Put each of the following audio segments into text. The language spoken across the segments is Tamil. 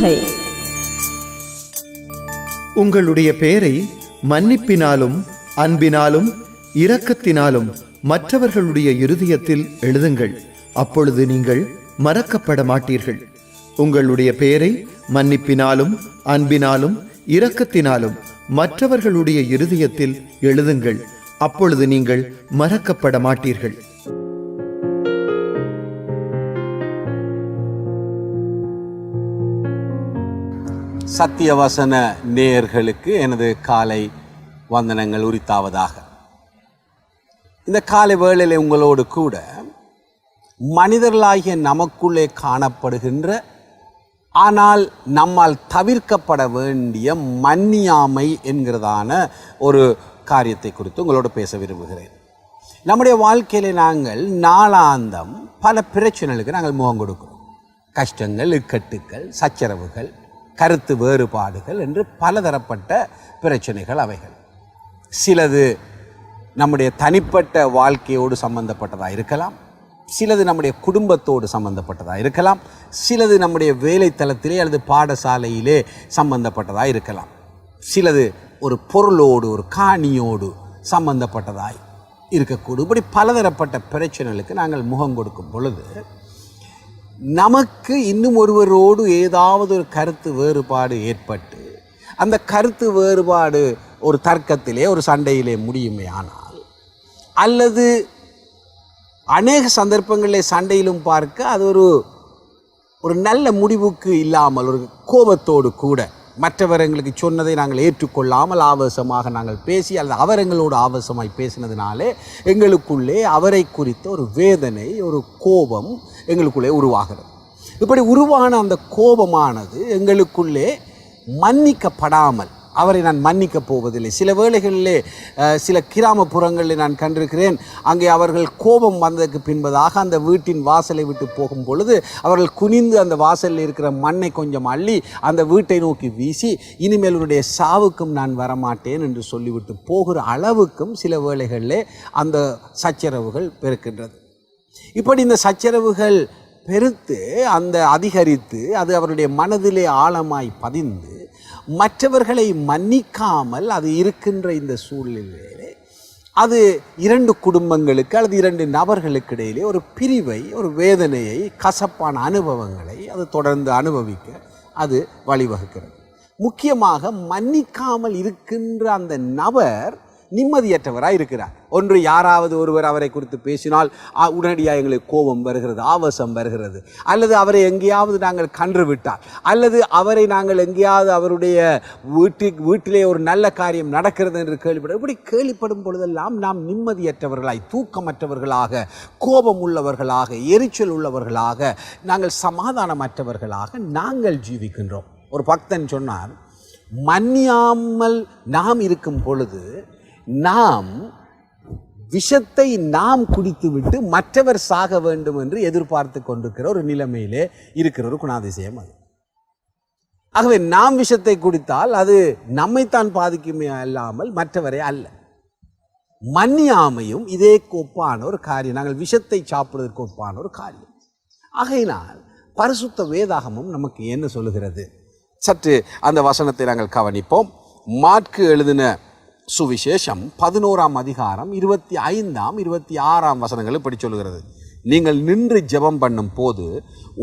செய்திகள் உங்களுடைய பெயரை மன்னிப்பினாலும் அன்பினாலும் இரக்கத்தினாலும் மற்றவர்களுடைய இருதயத்தில் எழுதுங்கள். அப்பொழுது நீங்கள் மறக்கப்பட மாட்டீர்கள். உங்களுடைய பெயரை மன்னிப்பினாலும் அன்பினாலும் இரக்கத்தினாலும் மற்றவர்களுடைய இருதயத்தில் எழுதுங்கள். அப்பொழுது நீங்கள் மறக்கப்பட மாட்டீர்கள். சத்தியவசன நேயர்களுக்கு எனது காலை வந்தனங்கள் உரித்தாவதாக. இந்த காலை வேளையில் உங்களோடு கூட மனிதர்களாகிய நமக்குள்ளே காணப்படுகின்ற ஆனால் நம்மால் தவிர்க்கப்பட வேண்டிய மன்னியாமை என்கிறதான ஒரு காரியத்தை குறித்து உங்களோடு பேச விரும்புகிறேன். நம்முடைய வாழ்க்கையில் நாங்கள் நாளாந்தம் பல பிரச்சனைகளுக்கு நாங்கள் முகம் கொடுக்கிறோம். கஷ்டங்கள் இக்கட்டுக்கள் சச்சரவுகள் கருத்து வேறுபாடுகள் என்று பலதரப்பட்ட பிரச்சனைகள் அவைகள். சிலது நம்முடைய தனிப்பட்ட வாழ்க்கையோடு சம்பந்தப்பட்டதாக இருக்கலாம். சிலது நம்முடைய குடும்பத்தோடு சம்பந்தப்பட்டதாக இருக்கலாம். சிலது நம்முடைய வேலைத்தளத்திலே அல்லது பாடசாலையிலே சம்பந்தப்பட்டதாக இருக்கலாம். சிலது ஒரு பொருளோடு ஒரு காணியோடு சம்பந்தப்பட்டதாய் இருக்கக்கூடும். இப்படி பலதரப்பட்ட பிரச்சனைகளுக்கு நாங்கள் முகம் கொடுக்கும் பொழுது நமக்கு இன்னும் ஒருவரோடு ஏதாவது ஒரு கருத்து வேறுபாடு ஏற்பட்டு அந்த கருத்து வேறுபாடு ஒரு தர்க்கத்திலே ஒரு சண்டையிலே முடியுமே ஆனால் அல்லது அநேக சந்தர்ப்பங்களிலே சண்டையிலும் பார்க்க அது ஒரு ஒரு நல்ல முடிவுக்கு இல்லாமல் ஒரு கோபத்தோடு கூட மற்றவர் எங்களுக்கு சொன்னதை நாங்கள் ஏற்றுக்கொள்ளாமல் ஆவேசமாக நாங்கள் பேசி அல்லது அவர் எங்களோடு ஆவேசமாய் பேசினதுனாலே எங்களுக்குள்ளே அவரை குறித்த ஒரு வேதனை ஒரு கோபம் எங்களுக்குள்ளே உருவாகிறது. இப்படி உருவான அந்த கோபமானது எங்களுக்குள்ளே மன்னிக்கப்படாமல் அவரை நான் மன்னிக்கப் போவதில்லை. சில வேளைகளிலே சில கிராமப்புறங்களில் நான் கண்டிருக்கிறேன் அங்கே அவர்கள் கோபம் வந்ததற்கு பின்பதாக அந்த வீட்டின் வாசலை விட்டு போகும் பொழுது அவர்கள் குனிந்து அந்த வாசலில் இருக்கிற மண்ணை கொஞ்சம் அள்ளி அந்த வீட்டை நோக்கி வீசி இனிமேல் உன்னுடைய சாவுக்கும் நான் வரமாட்டேன் என்று சொல்லிவிட்டு போகிற அளவுக்கும் சில வேளைகளிலே அந்த சச்சரவுகள் பெருக்கின்றது. இப்படி இந்த சச்சரவுகள் பெருத்து அந்த அதிகரித்து அது அவருடைய மனதிலே ஆழமாய் பதிந்து மற்றவர்களை மன்னிக்காமல் அது இருக்கின்ற இந்த சூழ்நிலையிலே அது இரண்டு குடும்பங்களுக்கு அல்லது இரண்டு நபர்களுக்கு இடையிலே ஒரு பிரிவை ஒரு வேதனையை கசப்பான அனுபவங்களை அது தொடர்ந்து அனுபவிக்க அது வழிவகுக்கிறது. முக்கியமாக மன்னிக்காமல் இருக்கின்ற அந்த நபர் நிம்மதியற்றவராக இருக்கிறார். ஒன்று யாராவது ஒருவர் அவரை குறித்து பேசினால் உடனடியாக எங்களுக்கு கோபம் வருகிறது ஆவேசம் வருகிறது. அல்லது அவரை எங்கேயாவது நாங்கள் கன்று விட்டால் அல்லது அவரை நாங்கள் எங்கேயாவது அவருடைய வீட்டுக்கு வீட்டிலே ஒரு நல்ல காரியம் நடக்கிறது என்று கேள்விப்படும் இப்படி கேள்விப்படும் பொழுதெல்லாம் நாம் நிம்மதியற்றவர்களாய் தூக்கமற்றவர்களாக கோபம் உள்ளவர்களாக எரிச்சல் உள்ளவர்களாக நாங்கள் சமாதானமற்றவர்களாக நாங்கள் ஜீவிக்கின்றோம். ஒரு பக்தன் சொன்னார் மன்னியாமல் நாம் இருக்கும் பொழுது நாம் விஷத்தை நாம் குடித்துவிட்டு மற்றவர் சாக வேண்டும் என்று எதிர்பார்த்து கொண்டிருக்கிற ஒரு நிலைமையிலே இருக்கிற ஒரு குணாதிசயம் அது. ஆகவே நாம் விஷத்தை குடித்தால் அது நம்மைத்தான் பாதிக்குமே அல்லாமல் மற்றவரை அல்ல. மன்னியாமையும் இதே ஒப்பான ஒரு காரியம். நாங்கள் விஷத்தை சாப்பிடுவதற்கு ஒப்பான ஒரு காரியம். ஆகையினால் பரிசுத்த வேதாகமும் நமக்கு என்ன சொல்லுகிறது? சற்று அந்த வசனத்தை நாங்கள் கவனிப்போம். மாற்கு எழுதின சுவிசேஷம் பதினோராம் அதிகாரம் இருபத்தி ஐந்தாம் இருபத்தி ஆறாம் வசனங்கள் இப்படி சொல்கிறது நீங்கள் நின்று ஜெபம் பண்ணும் போது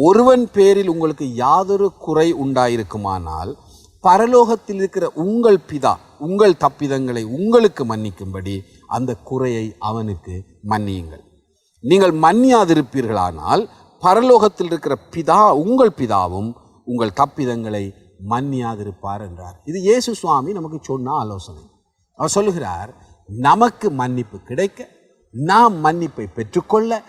ஒருவன் பேரில் உங்களுக்கு யாதொரு குறை உண்டாயிருக்குமானால் பரலோகத்தில் இருக்கிற உங்கள் பிதா உங்கள் தப்பிதங்களை உங்களுக்கு மன்னிக்கும்படி அந்த குறையை அவனுக்கு மன்னியுங்கள். நீங்கள் மன்னியாதிருப்பீர்களானால் பரலோகத்தில் இருக்கிற பிதா உங்கள் பிதாவும் உங்கள் தப்பிதங்களை மன்னியாதிருப்பார் என்றார். இது இயேசு சுவாமி நமக்கு சொன்ன ஆலோசனை. அவர் சொல்லுகிறார் நமக்கு மன்னிப்பு கிடைக்க நாம் மன்னிப்பை பெற்றுக்கொள்ள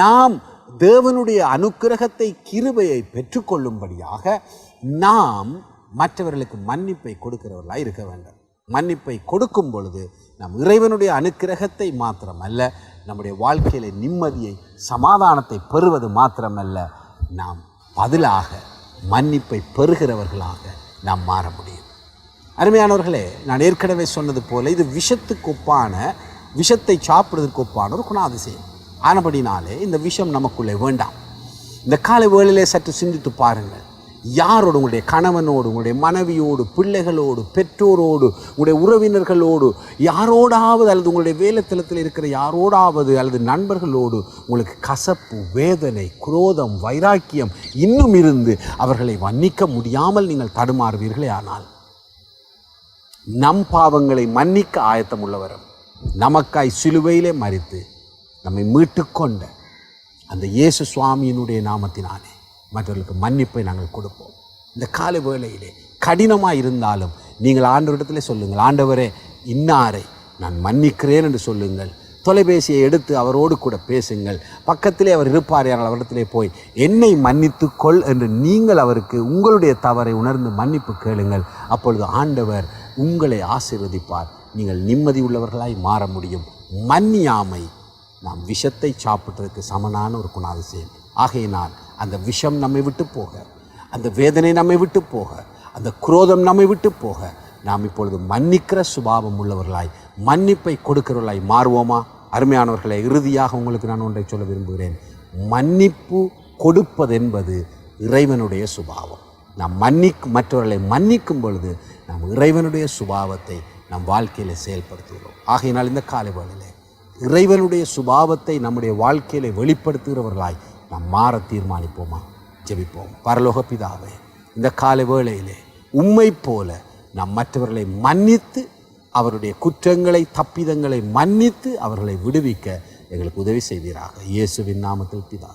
நாம் தேவனுடைய அனுக்கிரகத்தை கிருபையை பெற்றுக்கொள்ளும்படியாக நாம் மற்றவர்களுக்கு மன்னிப்பை கொடுக்கிறவர்களாக இருக்க வேண்டும். மன்னிப்பை கொடுக்கும் பொழுது நம் இறைவனுடைய அனுக்கிரகத்தை மாத்திரமல்ல நம்முடைய வாழ்க்கையில நிம்மதியை சமாதானத்தை பெறுவது மாத்திரமல்ல நாம் பதிலாக மன்னிப்பை பெறுகிறவர்களாக நாம் மாற முடியும். அருமையானவர்களே நான் ஏற்கனவே சொன்னது போல இது விஷத்துக்கு ஒப்பான விஷத்தை சாப்பிடுவதற்கு ஒப்பான ஒரு குணாதிசயம். ஆனபடினாலே இந்த விஷம் நமக்குள்ளே வேண்டாம். இந்த காலை வேளையிலே சற்று சிந்தித்து பாருங்கள். யாரோடு உங்களுடைய கணவனோடு உங்களுடைய மனைவியோடு பிள்ளைகளோடு பெற்றோரோடு உங்களுடைய உறவினர்களோடு யாரோடாவது அல்லது உங்களுடைய வேலைத்தளத்தில் இருக்கிற யாரோடாவது அல்லது நண்பர்களோடு உங்களுக்கு கசப்பு வேதனை குரோதம் வைராக்கியம் இன்னும் இருந்து அவர்களை வன்னிக்க முடியாமல் நீங்கள் தடுமாறுவீர்களே ஆனால். நம் பாவங்களை மன்னிக்க ஆயத்தம் உள்ளவரும் நமக்காய் சிலுவையிலே மறித்து நம்மை மீட்டுக்கொண்ட அந்த இயேசு சுவாமியினுடைய நாமத்தினாலே மற்றவர்களுக்கு மன்னிப்பை நாங்கள் கொடுப்போம். இந்த கால வேளையிலே கடினமாக இருந்தாலும் நீங்கள் ஆண்டவரிடத்திலே சொல்லுங்கள் ஆண்டவரே இன்னாரை நான் மன்னிக்கிறேன் என்று சொல்லுங்கள். தொலைபேசியை எடுத்து அவரோடு கூட பேசுங்கள். பக்கத்திலே அவர் இருப்பார் யாரால் அவரிடத்திலே போய் என்னை மன்னித்து கொள் என்று நீங்கள் அவருக்கு உங்களுடைய தவறை உணர்ந்து மன்னிப்பு கேளுங்கள். அப்பொழுது ஆண்டவர் உங்களை ஆசிர்வதிப்பார். நீங்கள் நிம்மதி உள்ளவர்களாய் மாற முடியும். மன்னியாமை. நாம் விஷத்தை சாப்பிட்றதுக்கு சமனான ஒரு குணாதிசயம். ஆகையினால் அந்த விஷம் நம்மை விட்டு போக அந்த வேதனை நம்மை விட்டு போக அந்த குரோதம் நம்மை விட்டு போக நாம் இப்பொழுது மன்னிக்கிற சுபாவம் உள்ளவர்களாய் மன்னிப்பை கொடுக்கிறவர்களாய் மாறுவோமா? அருமையானவர்களை இறுதியாக உங்களுக்கு நான் ஒன்றை சொல்ல விரும்புகிறேன். மன்னிப்பு கொடுப்பதென்பது இறைவனுடைய சுபாவம். நாம் மன்னிக்கும் மற்றவர்களை மன்னிக்கும் பொழுது நாம் இறைவனுடைய சுபாவத்தை நம் வாழ்க்கையில் செயல்படுத்துகிறோம். ஆகையினால் இந்த காலை வேளையிலே இறைவனுடைய சுபாவத்தை நம்முடைய வாழ்க்கையில வெளிப்படுத்துகிறவர்களாய் நாம் மாற தீர்மானிப்போமா? ஜெபிப்போம். பரலோக பிதாவே இந்த காலை வேளையிலே உம்மை போல நாம் மற்றவர்களை மன்னித்து அவருடைய குற்றங்களை தப்பிதங்களை மன்னித்து அவர்களை விடுவிக்க எங்களுக்கு உதவி செய்வீராக. இயேசுவின் நாமத்தில் பிதா